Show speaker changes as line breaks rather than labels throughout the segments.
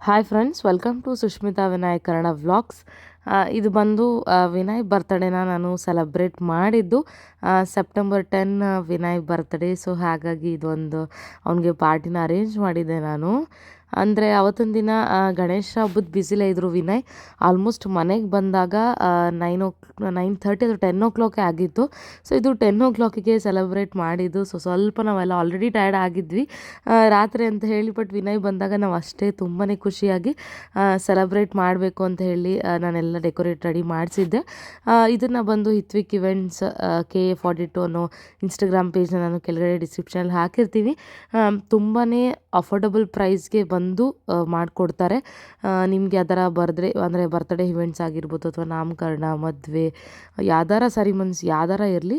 Hi friends welcome to Sushmita Vinayak Kannada vlogs ಇದು ಬಂದು ವಿನಾಯಕ್ ವಿನಯ್ ಬರ್ತಡೇನ ನಾನು ಸೆಲೆಬ್ರೇಟ್ ಮಾಡಿದ್ದು September ten Vinayak birthday so ಹಾಗಾಗಿ ಇದೊಂದು, ಅವನಿಗೆ ಪಾರ್ಟಿನ ಅರೇಂಜ್ ಮಾಡಿದ್ದೆ ನಾನು. ಅಂದರೆ ಅವತ್ತಿನ ದಿನ ಗಣೇಶ ಹಬ್ಬದ ಬಿಸಿಲೇ ಇದ್ದರು ವಿನಯ್. ಆಲ್ಮೋಸ್ಟ್ ಮನೆಗೆ ಬಂದಾಗ ನೈನ್ ಓ ನೈನ್ ತರ್ಟಿ ಅದು ಟೆನ್ ಓ ಕ್ಲಾಕೇ ಆಗಿತ್ತು. ಸೊ ಇದು ಟೆನ್ ಓ ಕ್ಲಾಕಿಗೆ ಸೆಲೆಬ್ರೇಟ್ ಮಾಡಿದ್ದು. ಸೊ ಸ್ವಲ್ಪ ನಾವೆಲ್ಲ ಆಲ್ರೆಡಿ ಟಯರ್ಡ್ ಆಗಿದ್ವಿ. ರಾತ್ರಿ ಅಂತ ಹೇಳಿ ಬಟ್ ವಿನಯ್ ಬಂದಾಗ ನಾವು ಅಷ್ಟೇ ತುಂಬಾ ಖುಷಿಯಾಗಿ ಸೆಲೆಬ್ರೇಟ್ ಮಾಡಬೇಕು ಅಂತ ಹೇಳಿ ನಾನೆಲ್ಲ ಡೆಕೋರೇಟ್ ರೆಡಿ ಮಾಡಿಸಿದ್ದೆ. ಇದನ್ನು ಬಂದು Hithvik events K A forty two ಅನ್ನೋ ಇನ್ಸ್ಟಾಗ್ರಾಮ್ ಪೇಜ್ನ ನಾನು ಕೆಳಗಡೆ ಡಿಸ್ಕ್ರಿಪ್ಷನಲ್ಲಿ ಹಾಕಿರ್ತೀನಿ. ತುಂಬಾ ಅಫೋರ್ಡಬಲ್ ಪ್ರೈಸ್ಗೆ ಬಂದು ಮಾಡಿಕೊಡ್ತಾರೆ. ನಿಮಗೆ ಅದರ ಬರ್ದ್ರೆ ಅಂದರೆ ಬರ್ತ್ಡೇ ಇವೆಂಟ್ಸ್ ಆಗಿರ್ಬೋದು ಅಥವಾ ನಾಮಕರಣ, ಮದುವೆ, ಯಾವ್ದಾರ ಸರಿಮನ್ಸ್ ಯಾವ್ದಾರ ಇರಲಿ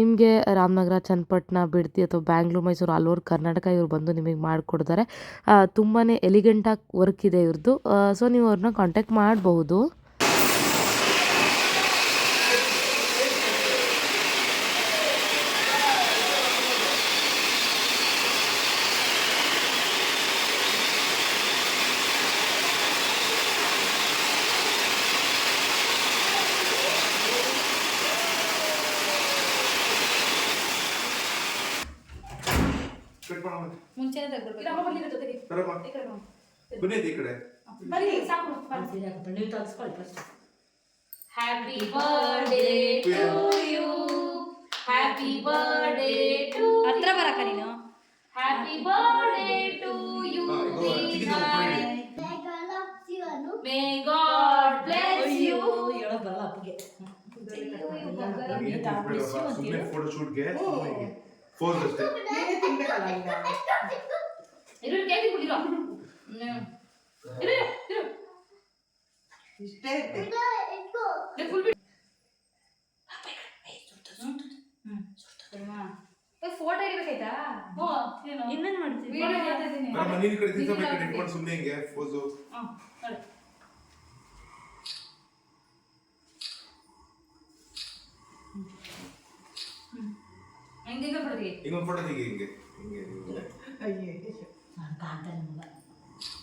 ನಿಮಗೆ ರಾಮನಗರ, ಚನ್ನಪಟ್ಟಣ, ಬಿಡ್ತಿ ಅಥವಾ Bangalore, Mysuru all over Karnataka ಇವರು ಬಂದು ನಿಮಗೆ ಮಾಡಿಕೊಡ್ತಾರೆ. ತುಂಬಾ ಎಲಿಗೆಂಟಾಗಿ ವರ್ಕ್ ಇದೆ ಇವ್ರದ್ದು ಸೊ ನೀವು ಅವ್ರನ್ನ ಕಾಂಟ್ಯಾಕ್ಟ್ ಮಾಡಬಹುದು
ಕಟ್ ಮಾಡ ಮತ್ತೆ.
ಮುಂಚೆನೆ ತೆಗ್ದ್ಬಿಡ್ಬೇಕು
ಬರಮ್ಮ ಬನ್ನಿ ಈ ಕಡೆ.
ನೀವು ತಲ್ಸ್ಕೊಳ್ಳಿ first happy birthday to you happy birthday to ಹತ್ರ ಬರಕ ನೀನು happy birthday to you may God bless you
ಸುಮ್ಮನೆ ಫೋಟೋ ಶೂಟ್ಗೆ ಫೋನ್ ಅಷ್ಟೇ.
ಇರು ಕೇಳಿ ಕುಡಿರೋ ಇರು ಇರು
ಇಷ್ಟೇ ಇದು
ಫುಲ್ ಬಿಡು ಫೋಟೋ ಇರ್ಬೇಕಾಯ್ತಾ ಇನ್ನೇನ್ ಮಾಡ್ತೀವಿ ವಿಡಿಯೋ ಮಾಡ್ತಾ ಇದ್ದೀನಿ
ಬರಮ್ಮ ನೀನ್ ಈ ಕಡೆ ತಿನ್ಸಬೇಕು ಇಟ್ಕೊಂಡು ಸುಮ್ಮನೆ ಹಿಂಗೆ ಫೋಸು
ಹ್ಮ್, ನೋಡಿ. ಹ್ಮ್. ಹೆಂಗೆಂಗೆ ಬಿಡ್ತೀವಿ
ಇನ್ನೊಂದು ಫೋಟೋ ತೆಗಿ ಹಿಂಗೆ ಹಿಂಗೆ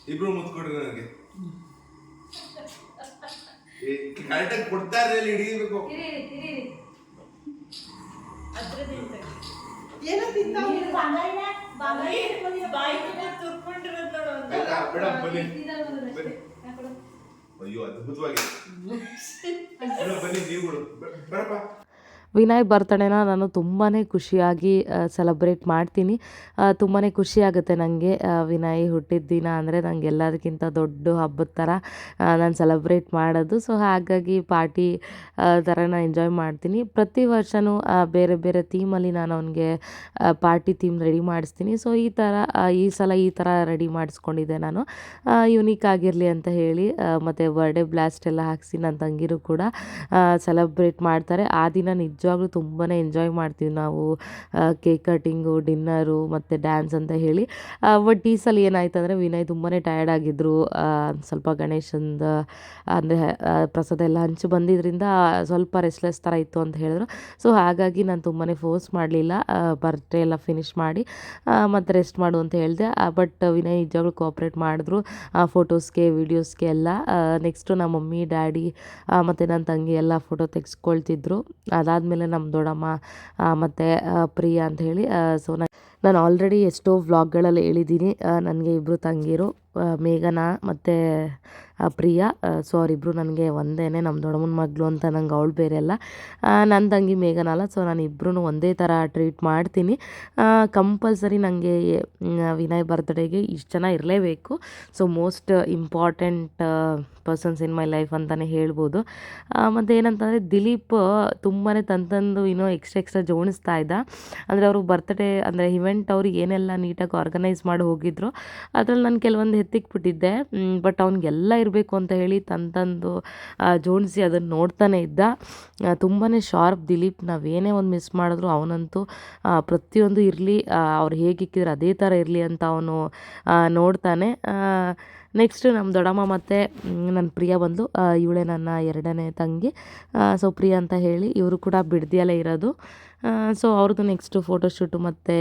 ಇಬ್ರು ಮುತ್ಕೊಡ್ರಿ ನನಗೆ. ಕರೆಕ್ಟಾಗಿ ಕೊಡ್ತಾ ಇರಲಿ
ಏನೋ.
ಕೊಡು.
ಅಯ್ಯೋ ಅದ್ಭುತವಾಗಿ ಬನ್ನಿ ನೀವು ಬ- ಬರಪ್ಪ
ವಿನಯ್ ಬರ್ತಡೇನ ನಾನು ತುಂಬಾ ಖುಷಿಯಾಗಿ ಸೆಲೆಬ್ರೇಟ್ ಮಾಡ್ತೀನಿ. ತುಂಬಾ ಖುಷಿಯಾಗುತ್ತೆ ನನಗೆ ವಿನಯ್ ಹುಟ್ಟಿದ ದಿನ ಅಂದರೆ ನನಗೆ ಎಲ್ಲದಕ್ಕಿಂತ ದೊಡ್ಡ ಹಬ್ಬದ ಥರ ನಾನು ಸೆಲೆಬ್ರೇಟ್ ಮಾಡೋದು. ಸೊ ಹಾಗಾಗಿ ಪಾರ್ಟಿ ಥರ ನಾನು ಎಂಜಾಯ್ ಮಾಡ್ತೀನಿ. ಪ್ರತಿ ವರ್ಷವೂ ಬೇರೆ ಬೇರೆ ಥೀಮಲ್ಲಿ ನಾನು ಅವನಿಗೆ ಪಾರ್ಟಿ ಥೀಮ್ ರೆಡಿ ಮಾಡಿಸ್ತೀನಿ. ಸೊ ಈ ಥರ ಈ ಸಲ ಈ ಥರ ರೆಡಿ ಮಾಡಿಸ್ಕೊಂಡಿದ್ದೆ ನಾನು. ಯುನೀಕ್ ಆಗಿರಲಿ ಅಂತ ಹೇಳಿ ಮತ್ತು ಬರ್ಡೇ ಬ್ಲಾಸ್ಟ್ ಎಲ್ಲ ಹಾಕಿಸಿ ನನ್ನ ತಂಗಿರು ಕೂಡ ಸೆಲೆಬ್ರೇಟ್ ಮಾಡ್ತಾರೆ. ಆ ದಿನ ನಿಜವಾಗ್ಲೂ ತುಂಬಾ ಎಂಜಾಯ್ ಮಾಡ್ತೀವಿ ನಾವು ಕೇಕ್ ಕಟಿಂಗು ಡಿನ್ನರು ಮತ್ತು ಡ್ಯಾನ್ಸ್ ಅಂತ ಹೇಳಿ. ಬಟ್ ಈ ಸಲ ಏನಾಯ್ತು ಅಂದರೆ ವಿನಯ್ ತುಂಬಾ ಟಯರ್ಡ್ ಆಗಿದ್ದರು ಸ್ವಲ್ಪ ಗಣೇಶಂದು, ಅಂದರೆ ಪ್ರಸಾದ ಎಲ್ಲ ಹಂಚು ಬಂದಿದ್ದರಿಂದ ಸ್ವಲ್ಪ ರೆಸ್ಟ್ಲೆಸ್ ಥರ ಇತ್ತು ಅಂತ ಹೇಳಿದ್ರು. ಸೊ ಹಾಗಾಗಿ ನಾನು ತುಂಬಾ ಫೋರ್ಸ್ ಮಾಡಲಿಲ್ಲ. ಬರ್ತ್ಡೇ ಎಲ್ಲ ಫಿನಿಶ್ ಮಾಡಿ ಮತ್ತು ರೆಸ್ಟ್ ಮಾಡು ಅಂತ ಹೇಳಿದೆ. ಬಟ್ ವಿನಯ್ ನಿಜವಾಗ್ಲೂ ಕೋಆಪ್ರೇಟ್ ಮಾಡಿದ್ರು ಫೋಟೋಸ್ಗೆ ವೀಡಿಯೋಸ್ಗೆ ಎಲ್ಲ. ನೆಕ್ಸ್ಟು ನಮ್ಮ ಮಮ್ಮಿ ಡ್ಯಾಡಿ ಮತ್ತು ನನ್ನ ತಂಗಿ ಎಲ್ಲ ಫೋಟೋ ತೆಗೆಸ್ಕೊಳ್ತಿದ್ರು. ಅದಾದಮೇಲೆ ನಮ್ಮ ದೊಡ್ಡಮ್ಮ ಮತ್ತು ಪ್ರಿಯಾ ಅಂತ ಹೇಳಿ ಸೊ ನಾನು ಆಲ್ರೆಡಿ ಎಷ್ಟೋ ವ್ಲಾಗ್ಗಳಲ್ಲಿ ಹೇಳಿದ್ದೀನಿ. ನನಗೆ ಇಬ್ಬರು ತಂಗಿರು. ಮೇಘನ ಮತ್ತು ಪ್ರಿಯಾ ಸೊ ಅವರಿಬ್ಬರು ನನಗೆ ಒಂದೇ ನಮ್ಮ ದೊಡ್ಡಮ್ಮನ ಮಗಳು ಅಂತ ನಂಗೆ ಅವಳು ಬೇರೆ ಅಲ್ಲ. ನನ್ನ ತಂಗಿ ಮೇಘನ ಅಲ್ಲ ಸೊ ನಾನು ಇಬ್ಬರೂ ಒಂದೇ ಥರ ಟ್ರೀಟ್ ಮಾಡ್ತೀನಿ. ಕಂಪಲ್ಸರಿ ನನಗೆ ವಿನಯ್ ಬರ್ತ್ಡೇಗೆ ಇಷ್ಟು ಜನ ಇರಲೇಬೇಕು. So most important persons in my life ಅಂತಲೇ ಹೇಳ್ಬೋದು. ಮತ್ತು ಏನಂತಂದರೆ ದಿಲೀಪ್ ತುಂಬಾ ತಂತಂದು ಏನೋ ಇನ್ನೂ ಎಕ್ಸ್ಟ್ರಾ ಎಕ್ಸ್ಟ್ರಾ ಜೋಣಿಸ್ತಾ ಇದ್ದ. ಅಂದರೆ ಅವರು ಬರ್ತ್ಡೇ ಅಂದರೆ ಇವೆಂಟ್ ಅವ್ರಿಗೆ ಏನೆಲ್ಲ ನೀಟಾಗಿ ಆರ್ಗನೈಸ್ ಮಾಡಿ ಹೋಗಿದ್ರು, ಅದರಲ್ಲಿ ನಾನು ಕೆಲವೊಂದು ಎತ್ತಿಕ್ಬಿಟ್ಟಿದ್ದೆ. ಬಟ್ ಅವ್ನಿಗೆಲ್ಲ ಇರಬೇಕು ಅಂತ ಹೇಳಿ ತಂದು ತಂದು ಜೋಡಿಸಿ ಅದನ್ನು ನೋಡ್ತಾನೆ ಇದ್ದ. ತುಂಬಾ ಶಾರ್ಪ್ ದಿಲೀಪ್, ನಾವೇನೇ ಒಂದು ಮಿಸ್ ಮಾಡಿದ್ರು ಅವನಂತೂ ಪ್ರತಿಯೊಂದು ಇರಲಿ ಅವ್ರು ಹೇಗಿಕ್ಕಿದ್ರೆ ಅದೇ ಥರ ಇರಲಿ ಅಂತ ಅವನು ನೋಡ್ತಾನೆ. ನೆಕ್ಸ್ಟ್ ನಮ್ಮ ದೊಡ್ಡಮ್ಮ ಮತ್ತು ನನ್ನ ಪ್ರಿಯ ಬಂದು ಇವಳೇ ನನ್ನ ಎರಡನೇ ತಂಗಿ. ಸೊ ಪ್ರಿಯ ಅಂತ ಹೇಳಿ ಇವರು ಕೂಡ ಬಿಡ್ದಿಯಲ್ಲೇ ಇರೋದು. ಸೊ ಅವ್ರದ್ದು ನೆಕ್ಸ್ಟು ಫೋಟೋಶೂಟು ಮತ್ತು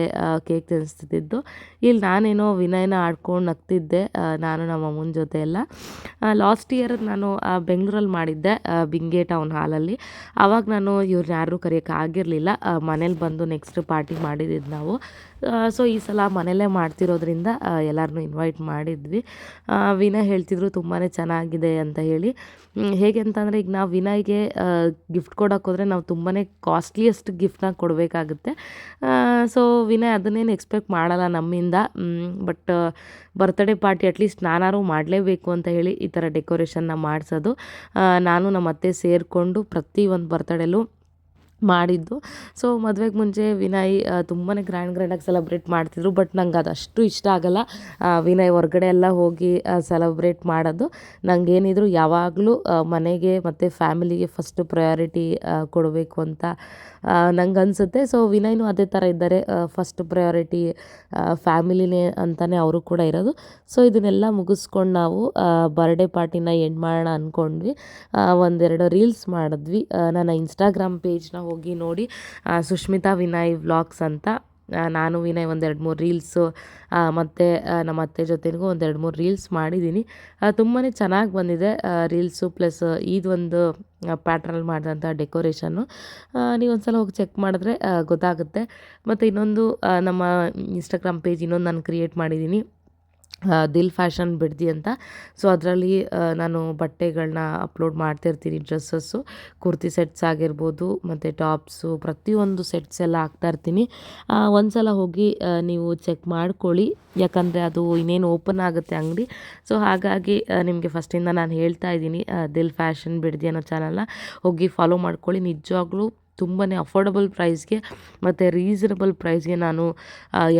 ಕೇಕ್ ತಿನ್ನಿಸ್ತಿದ್ದು ಇಲ್ಲಿ ನಾನೇನೋ ವಿನಯನ ಆಡ್ಕೊಂಡು ನಗ್ತಿದ್ದೆ ನಾನು ನಮ್ಮ ಅಮ್ಮನ ಜೊತೆ ಎಲ್ಲ. ಲಾಸ್ಟ್ ಇಯರ್ ನಾನು ಬೆಂಗಳೂರಲ್ಲಿ ಮಾಡಿದ್ದೆ ಬಿಂಗೆ ಟೌನ್ ಹಾಲಲ್ಲಿ ಆವಾಗ ನಾನು ಇವ್ರನ್ನ ಯಾರೂ ಕರೆಯೋಕ್ಕೆ ಆಗಿರಲಿಲ್ಲ ಮನೇಲಿ ಬಂದು ನೆಕ್ಸ್ಟ್ ಪಾರ್ಟಿ ಮಾಡಿದ್ದು ನಾವು. ಸೊ ಈ ಸಲ ಮನೆಯಲ್ಲೇ ಮಾಡ್ತಿರೋದ್ರಿಂದ ಎಲ್ಲರನ್ನೂ ಇನ್ವೈಟ್ ಮಾಡಿದ್ವಿ. ವಿನಯ್ ಹೇಳ್ತಿದ್ರು ತುಂಬಾ ಚೆನ್ನಾಗಿದೆ ಅಂತ ಹೇಳಿ. ಹೇಗೆ ಅಂತಂದರೆ ಈಗ ನಾವು ವಿನಯ್ಗೆ ಗಿಫ್ಟ್ ಕೊಡೋಕ್ಕೋದ್ರೆ ನಾವು ತುಂಬಾ ಕಾಸ್ಟ್ಲಿಯೆಸ್ಟ್ ಗಿಫ್ಟ್ನ ಕೊಡಬೇಕಾಗುತ್ತೆ. ಸೊ ವಿನಯ್, ಅದನ್ನೇನು ಎಕ್ಸ್ಪೆಕ್ಟ್ ಮಾಡಲ್ಲ ನಮ್ಮಿಂದ. But birthday party at least ನಾನಾರು ಮಾಡಲೇಬೇಕು ಅಂತ ಹೇಳಿ ಈ ಥರ ಡೆಕೋರೇಷನ್ನ ಮಾಡಿಸೋದು. ನಾನು ನಮ್ಮ ಅತ್ತೆ ಸೇರಿಕೊಂಡು ಪ್ರತಿ ಒಂದು ಬರ್ತಡೇಲೂ ಮಾಡಿದ್ದು. ಸೊ ಮದುವೆಗೆ ಮುಂಚೆ ವಿನಯ್ ತುಂಬಾ ಗ್ರ್ಯಾಂಡ್ ಗ್ರ್ಯಾಂಡಾಗಿ ಸೆಲೆಬ್ರೇಟ್ ಮಾಡ್ತಿದ್ರು ಬಟ್ ನಂಗೆ ಅದಷ್ಟು ಇಷ್ಟ ಆಗಲ್ಲ. ವಿನಯ್ ಹೊರಗಡೆ ಎಲ್ಲ ಹೋಗಿ ಸೆಲೆಬ್ರೇಟ್ ಮಾಡೋದು. ನಂಗೇನಿದ್ರು ಯಾವಾಗಲೂ ಮನೆಗೆ ಮತ್ತು ಫ್ಯಾಮಿಲಿಗೆ ಫಸ್ಟ್ ಪ್ರಯಾರಿಟಿ ಕೊಡಬೇಕು ಅಂತ ನಂಗೆ ಅನಿಸುತ್ತೆ ಸೊ ವಿನಯ್ನೂ ಅದೇ ಥರ ಇದ್ದಾರೆ. ಫಸ್ಟ್ ಪ್ರಯಾರಿಟಿ ಫ್ಯಾಮಿಲಿನೇ ಅಂತಲೇ ಅವರು ಕೂಡ ಇರೋದು. ಸೊ ಇದನ್ನೆಲ್ಲ ಮುಗಿಸ್ಕೊಂಡು ನಾವು ಬರ್ಡೇ ಪಾರ್ಟಿನ ಎಂಡ್ ಮಾಡೋಣ ಅಂದ್ಕೊಂಡ್ವಿ ಒಂದೆರಡು ರೀಲ್ಸ್ ಮಾಡಿದ್ವಿ. ನನ್ನ ಇನ್ಸ್ಟಾಗ್ರಾಮ್ ಪೇಜ್ನ ಹೋಗಿ ನೋಡಿ ಸುಷ್ಮಿತಾ ವಿನಯ್ ವ್ಲಾಗ್ಸ್ ಅಂತ. ನಾನು ವಿನಯ್ ಒಂದೆರಡು ಮೂರು ರೀಲ್ಸು ಮತ್ತು ನಮ್ಮ ಅತ್ತೆ ಜೊತೆಗೂ ಒಂದೆರಡು ಮೂರು ರೀಲ್ಸ್ ಮಾಡಿದ್ದೀನಿ. ತುಂಬಾ ಚೆನ್ನಾಗಿ ಬಂದಿದೆ ರೀಲ್ಸು ಪ್ಲಸ್ ಇದೊಂದು ಪ್ಯಾಟ್ರಲ್ಲಿ ಮಾಡಿದಂಥ ಡೆಕೋರೇಷನ್ನು. ನೀವು ಒಂದ್ಸಲ ಹೋಗಿ ಚೆಕ್ ಮಾಡಿದ್ರೆ ಗೊತ್ತಾಗುತ್ತೆ. ಮತ್ತು ಇನ್ನೊಂದು ನಮ್ಮ ಇನ್ಸ್ಟಾಗ್ರಾಮ್ ಪೇಜ್ ಇನ್ನೊಂದು ನಾನು ಕ್ರಿಯೇಟ್ ಮಾಡಿದ್ದೀನಿ. ದಿಲ್ ಫ್ಯಾಷನ್ ಬಿಡ್ದಿ ಅಂತ. ಸೊ ಅದರಲ್ಲಿ ನಾನು ಬಟ್ಟೆಗಳನ್ನ ಅಪ್ಲೋಡ್ ಮಾಡ್ತಿರ್ತೀನಿ, ಡ್ರೆಸ್ಸಸ್ಸು. ಕುರ್ತಿ ಸೆಟ್ಸ್ ಆಗಿರ್ಬೋದು, ಮತ್ತು ಟಾಪ್ಸು, ಪ್ರತಿಯೊಂದು ಸೆಟ್ಸ್ ಎಲ್ಲ ಹಾಕ್ತಾಯಿರ್ತೀನಿ ಒಂದು ಸಲ ಹೋಗಿ ನೀವು ಚೆಕ್ ಮಾಡ್ಕೊಳ್ಳಿ. ಯಾಕಂದರೆ ಅದು ಇನ್ನೇನು ಓಪನ್ ಆಗುತ್ತೆ ಅಂಗಡಿ. ಸೊ ಹಾಗಾಗಿ ನಿಮಗೆ ಫಸ್ಟಿಂದ ನಾನು ಹೇಳ್ತಾ ಇದ್ದೀನಿ ದಿಲ್ ಫ್ಯಾಷನ್ ಬಿಡ್ದಿ ಅನ್ನೋ ಚಾನಲ್ನ ಹೋಗಿ ಫಾಲೋ ಮಾಡ್ಕೊಳ್ಳಿ. ನಿಜವಾಗ್ಲೂ ತುಂಬಾ ಅಫೋರ್ಡಬಲ್ ಪ್ರೈಸ್ಗೆ ಮತ್ತು ರೀಸನಬಲ್ ಪ್ರೈಸ್ಗೆ ನಾನು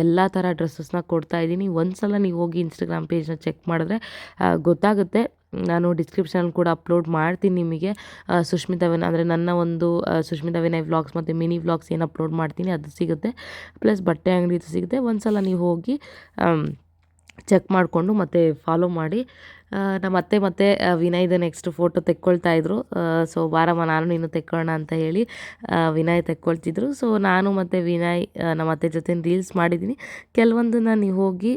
ಎಲ್ಲ ಥರ ಡ್ರೆಸ್ಸಸ್ನ ಕೊಡ್ತಾ ಇದ್ದೀನಿ. ಒಂದು ಸಲ ನೀವು ಹೋಗಿ ಇನ್ಸ್ಟಾಗ್ರಾಮ್ ಪೇಜ್ನ ಚೆಕ್ ಮಾಡಿದ್ರೆ ಗೊತ್ತಾಗುತ್ತೆ. ನಾನು ಡಿಸ್ಕ್ರಿಪ್ಷನ್ ಕೂಡ ಅಪ್ಲೋಡ್ ಮಾಡ್ತೀನಿ ನಿಮಗೆ. ಸುಷ್ಮಿತಾ ವಿನಯ್ ಅಂದರೆ ನನ್ನ ಒಂದು ಸುಷ್ಮಿತಾ ವಿನಯ್ ವ್ಲಾಗ್ಸ್ ಮತ್ತು ಮಿನಿ ವ್ಲಾಗ್ಸ್ ಏನು ಅಪ್ಲೋಡ್ ಮಾಡ್ತೀನಿ, ಅದು ಸಿಗುತ್ತೆ. ಪ್ಲಸ್ ಬಟ್ಟೆ ಅಂಗಡಿ ಸಿಗುತ್ತೆ. ಒಂದು ಸಲ ನೀವು ಹೋಗಿ ಚೆಕ್ ಮಾಡಿಕೊಂಡು ಮತ್ತೆ ಫಾಲೋ ಮಾಡಿ. ನಮ್ಮ ಅತ್ತೆ ಮತ್ತೆ ವಿನಯ್ ದ ನೆಕ್ಸ್ಟ್ ಫೋಟೋ ತೆಕ್ಕೊಳ್ತಾ ಇದ್ರು. ಸೊ ಬಾರಮ್ಮ, ನಾನು ನೀನು ತೆಕ್ಕೊಳ್ಳೋಣ ಅಂತ ಹೇಳಿ ವಿನಯ್ ತೆಕ್ಕೊಳ್ತಿದ್ರು. ಸೊ ನಾನು ಮತ್ತು ವಿನಯ್ ನಮ್ಮ ಅತ್ತೆ ಜೊತೆ ರೀಲ್ಸ್ ಮಾಡಿದ್ದೀನಿ ಕೆಲವೊಂದನ್ನು ನೀವು ಹೋಗಿ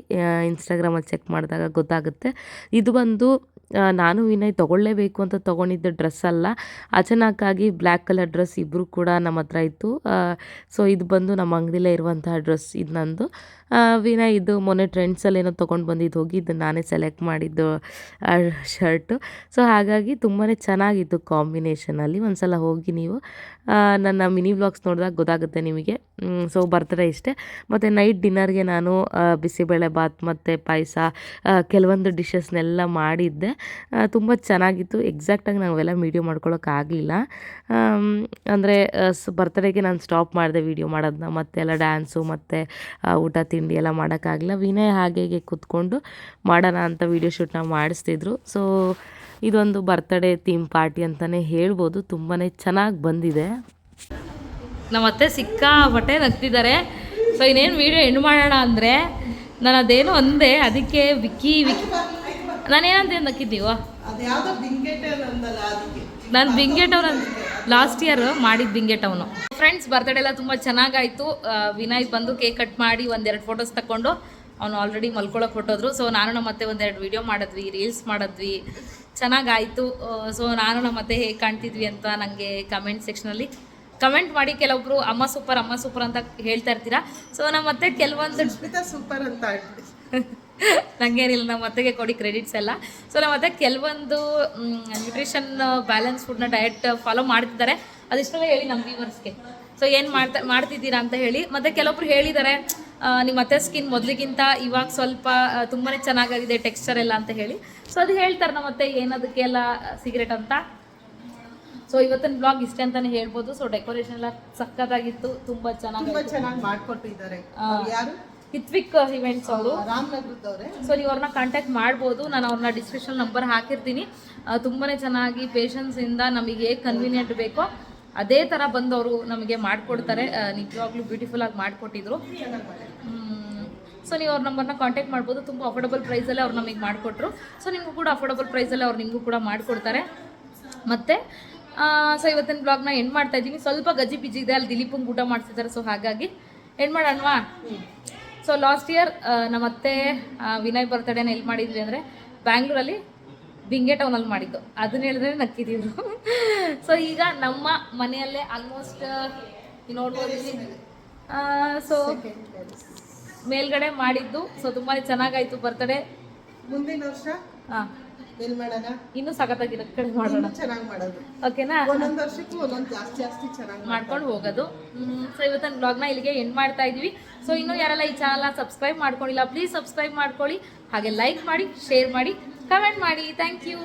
ಇನ್ಸ್ಟಾಗ್ರಾಮಲ್ಲಿ ಚೆಕ್ ಮಾಡಿದಾಗ ಗೊತ್ತಾಗುತ್ತೆ. ಇದು ಬಂದು ನಾನು ವಿನಯ್ ತೊಗೊಳ್ಳೇಬೇಕು ಅಂತ ತೊಗೊಂಡಿದ್ದ ಡ್ರೆಸ್ ಅಲ್ಲ. ಅಚಾನಕ್ಕಾಗಿ ಬ್ಲ್ಯಾಕ್ ಕಲರ್ ಡ್ರೆಸ್ ಇಬ್ಬರು ಕೂಡ ನಮ್ಮ ಹತ್ರ ಇತ್ತು. ಸೊ ಇದು ಬಂದು ನಮ್ಮ ಅಂಗಡಿಲೇ ಇರುವಂತಹ ಡ್ರೆಸ್ ಇದು ನಂದು. ಆ, ವಿನಯ್ ಇದು ಮೊನ್ನೆ ಟ್ರೆಂಡ್ಸಲ್ಲಿ ಏನೋ ತೊಗೊಂಡು ಬಂದಿದ್ದು ಹೋಗಿ ಇದನ್ನು ನಾನೇ ಸೆಲೆಕ್ಟ್ ಮಾಡಿದ್ದು ಶರ್ಟು ಸೊ ಹಾಗಾಗಿ ತುಂಬಾ ಚೆನ್ನಾಗಿತ್ತು ಕಾಂಬಿನೇಷನಲ್ಲಿ ಒಂದು ಸಲ ಹೋಗಿ ನೀವು ನನ್ನ ಮಿನಿ ವ್ಲಾಗ್ಸ್ ನೋಡಿದಾಗ ಗೊತ್ತಾಗುತ್ತೆ ನಿಮಗೆ. ಸೊ ಬರ್ತಾರೆ ಇಷ್ಟೇ. ಮತ್ತು ನೈಟ್ ಡಿನ್ನರ್ಗೆ ನಾನು ಬಿಸಿಬೇಳೆ ಬಾತ್ ಮತ್ತು ಪಾಯಸ ಕೆಲವೊಂದು ಡಿಶಸ್ನೆಲ್ಲ ಮಾಡಿದ್ದೆ. ತುಂಬ ಚೆನ್ನಾಗಿತ್ತು. ಎಕ್ಸಾಕ್ಟಾಗಿ ನಾವೆಲ್ಲ ವೀಡಿಯೋ ಮಾಡ್ಕೊಳ್ಳೋಕ್ಕಾಗಲಿಲ್ಲ ಅಂದರೆ ಬರ್ತ್ಡೇಗೆ ನಾನು ಸ್ಟಾಪ್ ಮಾಡಿದೆ ವೀಡಿಯೋ ಮಾಡೋದನ್ನ ಮತ್ತೆ ಎಲ್ಲ ಡ್ಯಾನ್ಸು ಮತ್ತು ಊಟ ತಿಂಡಿ ಎಲ್ಲ ಮಾಡೋಕ್ಕಾಗಲಿಲ್ಲ. ವಿನಯ್ ಹಾಗೆ ಹೀಗೆ ಕೂತ್ಕೊಂಡು ಮಾಡೋಣ ಅಂತ ವೀಡಿಯೋ ಶೂಟ್ನ ಮಾಡಿಸ್ತಿದ್ರು. ಸೊ ಇದೊಂದು ಬರ್ತ್ಡೇ ಥೀಮ್ ಪಾರ್ಟಿ ಅಂತಲೇ ಹೇಳ್ಬೋದು. ತುಂಬಾ ಚೆನ್ನಾಗಿ ಬಂದಿದೆ.
ನಮ್ಮ ಅತ್ತೆ ಸಿಕ್ಕಾಪಟ್ಟೆ ನಗ್ತಿದ್ದಾರೆ. ಸೊ ಇನ್ನೇನು ವೀಡಿಯೋ ಎಂಡ್ ಮಾಡೋಣ ಅಂದರೆ ನಾನು ಅದೇನೋ ಅಂದೆ. ಅದಕ್ಕೆ ವಿಕ್ಕಿ ವಿಕ್ಕಿ ನಾನೇನಂತ ನಕ್ಕಿದ್ದೀವ? ನಾನು ಬಿಂಗೆ ಟೌನ್ ಅಂತ ಲಾಸ್ಟ್ ಇಯರ್ ಮಾಡಿದ್ದು ಬಿಂಗೆ ಟೌನು ಫ್ರೆಂಡ್ಸ್ ಬರ್ತ್ಡೇ ಎಲ್ಲ ತುಂಬ ಚೆನ್ನಾಗಾಯಿತು. ವಿನಯ್ ಬಂದು ಕೇಕ್ ಕಟ್ ಮಾಡಿ ಒಂದೆರಡು ಫೋಟೋಸ್ ತಗೊಂಡು ಅವನು ಆಲ್ರೆಡಿ ಮಲ್ಕೊಳಕ್ಕೆ ಹೊಟ್ಟೋದ್ರು ಸೊ ನಾನು ನಮ್ಮ ಮತ್ತೆ ಒಂದೆರಡು ವಿಡಿಯೋ ಮಾಡಿದ್ವಿ ರೀಲ್ಸ್ ಮಾಡಿದ್ವಿ. ಚೆನ್ನಾಗಾಯಿತು. ಸೊ ನಾನು ನಮ್ಮ ಮತ್ತೆ ಹೇಗೆ ಕಾಣ್ತಿದ್ವಿ ಅಂತ ನನಗೆ ಕಮೆಂಟ್ ಸೆಕ್ಷನಲ್ಲಿ ಕಮೆಂಟ್ ಮಾಡಿ ಕೆಲವೊಬ್ರು ಅಮ್ಮ ಸೂಪರ್ ಅಮ್ಮ ಸೂಪರ್ ಅಂತ ಹೇಳ್ತಾ ಇರ್ತೀರಾ? ಸೊ ನಮ್ಮ ಮತ್ತೆ ಕೆಲವೊಂದು
ಸೂಪರ್ ಅಂತ
ನನಗೇನಿಲ್ಲ ನಮ್ಮ ಅತ್ತೆಗೆ ಕೊಡಿ ಕ್ರೆಡಿಟ್ಸ್ ಎಲ್ಲ. ಸೊ ನಮ್ಮ ಅತ್ತೆ ಕೆಲವೊಂದು ನ್ಯೂಟ್ರಿಷನ್ ಬ್ಯಾಲೆನ್ಸ್ ಫುಡ್ನ ಡಯಟ್ ಫಾಲೋ ಮಾಡ್ತಿದ್ದಾರೆ. ಅದಿಷ್ಟೆಲ್ಲ ಹೇಳಿ ನಮ್ಮ ವ್ಯೂವರ್ಸ್ಗೆ ಸೊ ಏನು ಮಾಡ್ತಾ ಮಾಡ್ತಿದ್ದೀರಾ ಅಂತ ಹೇಳಿ ಮತ್ತು ಕೆಲವೊಬ್ರು ಹೇಳಿದ್ದಾರೆ ನಿಮ್ಮ ಅತ್ತೆ ಸ್ಕಿನ್ ಮೊದಲಿಗಿಂತ ಇವಾಗ ಸ್ವಲ್ಪ ತುಂಬಾ ಚೆನ್ನಾಗಾಗಿದೆ ಟೆಕ್ಸ್ಚರ್ ಎಲ್ಲ ಅಂತ ಹೇಳಿ. ಸೊ ಅದು ಹೇಳ್ತಾರೆ ನಮ್ಮ ಅತ್ತೆ ಏನದಕ್ಕೆಲ್ಲ ಸಿಗರೇಟ್ ಅಂತ. ಸೊ ಇವತ್ತಿನ ಬ್ಲಾಗ್ ಇಷ್ಟೇ ಅಂತಾನೆ ಹೇಳ್ಬೋದು. ಸೊ ಡೆಕೋರೇಷನ್ ಎಲ್ಲ ಸಕ್ಕತ್ತಾಗಿತ್ತು ತುಂಬ
ತುಂಬಾ
ಚೆನ್ನಾಗಿ
ಚೆನ್ನಾಗಿ ಮಾಡ್ಕೊಟ್ಟಿದ್ದಾರೆ. ಯಾರು?
ಹಿತ್ವಿಕ್ ಇವೆಂಟ್ಸ್ ಅವರು. ಸೊ ನೀವು ಅವ್ರನ್ನ ಕಾಂಟ್ಯಾಕ್ಟ್ ಮಾಡ್ಬೋದು. ನಾನು ಅವ್ರನ್ನ ಡಿಸ್ಕ್ರಿಪ್ಷನ್ ನಂಬರ್ ಹಾಕಿರ್ತೀನಿ. ತುಂಬಾ ಚೆನ್ನಾಗಿ ಪೇಷನ್ಸಿಂದ ನಮಗೆ ಹೇಗೆ ಕನ್ವೀನಿಯೆಂಟ್ ಬೇಕೋ ಅದೇ ಥರ ಬಂದು ಅವರು ನಮಗೆ ಮಾಡಿಕೊಡ್ತಾರೆ. ನಿಜವಾಗ್ಲೂ ಬ್ಯೂಟಿಫುಲ್ ಆಗಿ ಮಾಡಿಕೊಟ್ಟಿದ್ರು. ಸೊ ನೀವು ಅವ್ರ ನಂಬರ್ನ ಕಾಂಟ್ಯಾಕ್ಟ್ ಮಾಡ್ಬೋದು. ತುಂಬ ಅಫೋರ್ಡಬಲ್ ಪ್ರೈಸಲ್ಲೇ ಅವ್ರು ನಮಗೆ ಮಾಡಿಕೊಟ್ರು. ಸೊ ನಿಮಗೂ ಕೂಡ ಅಫೋರ್ಡಬಲ್ ಪ್ರೈಸಲ್ಲೇ ಅವ್ರು ನಿಮಗೂ ಕೂಡ ಮಾಡಿಕೊಡ್ತಾರೆ. ಮತ್ತು ಸೊ ಇವತ್ತಿನ ಬ್ಲಾಗ್ನ ಎಂಡ್ ಮಾಡ್ತಾ ಇದ್ದೀನಿ. ಸ್ವಲ್ಪ ಗಜಿ ಬಿಜಿ ಇದೆ. ಅಲ್ಲಿ ದಿಲೀಪಂಗೆ ಊಟ ಮಾಡ್ತಿದ್ದಾರೆ ಸೊ ಹಾಗಾಗಿ ಎಂಡ್ ಮಾಡೋಣವಾ? ಸೊ ಲಾಸ್ಟ್ ಇಯರ್ ನಮ್ಮ ಅತ್ತೆ ವಿನಯ್ ಬರ್ತಡೇನ ಎಲ್ಲಿ ಮಾಡಿದ್ವಿ ಅಂದರೆ ಬ್ಯಾಂಗ್ಳೂರಲ್ಲಿ ಬಿಂಗೆ ಟೌನಲ್ಲಿ ಮಾಡಿದ್ದು. ಅದನ್ನ ಹೇಳಿದ್ರೆ ನಕ್ಕಿದ್ರು ಸೊ ಈಗ ನಮ್ಮ ಮನೆಯಲ್ಲೇ ಆಲ್ಮೋಸ್ಟ್ ನೋಡ್ಬೋದು ಸೊ ಮೇಲ್ಗಡೆ ಮಾಡಿದ್ದು. ಸೊ ತುಂಬಾ ಚೆನ್ನಾಗಾಯ್ತು ಬರ್ತಡೇ
ಮುಂದಿನ ವರ್ಷ?
ಹಾಂ
ಏನ್ ಮಾಡೋಣ?
ಇನ್ನೂ ಸಖತ್ತಾಗಿರೋ ಕಡೆ ಮಾಡೋಣ
ಇನ್ನೂ ಚೆನ್ನಾಗಿ ಮಾಡೋದು.
ಓಕೆನಾ
ಒಂದೊಂದು ವರ್ಷಕ್ಕೂ ಒಂದೊಂದು ಜಾಸ್ತಿ ಜಾಸ್ತಿ ಚೆನ್ನಾಗಿ
ಮಾಡ್ಕೊಂಡು ಹೋಗೋದು. ಸೊ ಇವತ್ತಿನ ಬ್ಲಾಗ್ನ ಇಲ್ಲಿಗೆ ಎಂಡ್ ಮಾಡ್ತಾ ಇದ್ವಿ. ಸೊ ಇನ್ನೂ ಯಾರೆಲ್ಲ ಈ ಚಾನಲ್ನ ಸಬ್ಸ್ಕ್ರೈಬ್ ಮಾಡ್ಕೊಂಡಿಲ್ಲ ಪ್ಲೀಸ್ ಸಬ್ಸ್ಕ್ರೈಬ್ ಮಾಡ್ಕೊಳ್ಳಿ. ಹಾಗೆ ಲೈಕ್ ಮಾಡಿ ಶೇರ್ ಮಾಡಿ ಕಮೆಂಟ್ ಮಾಡಿ. Thank you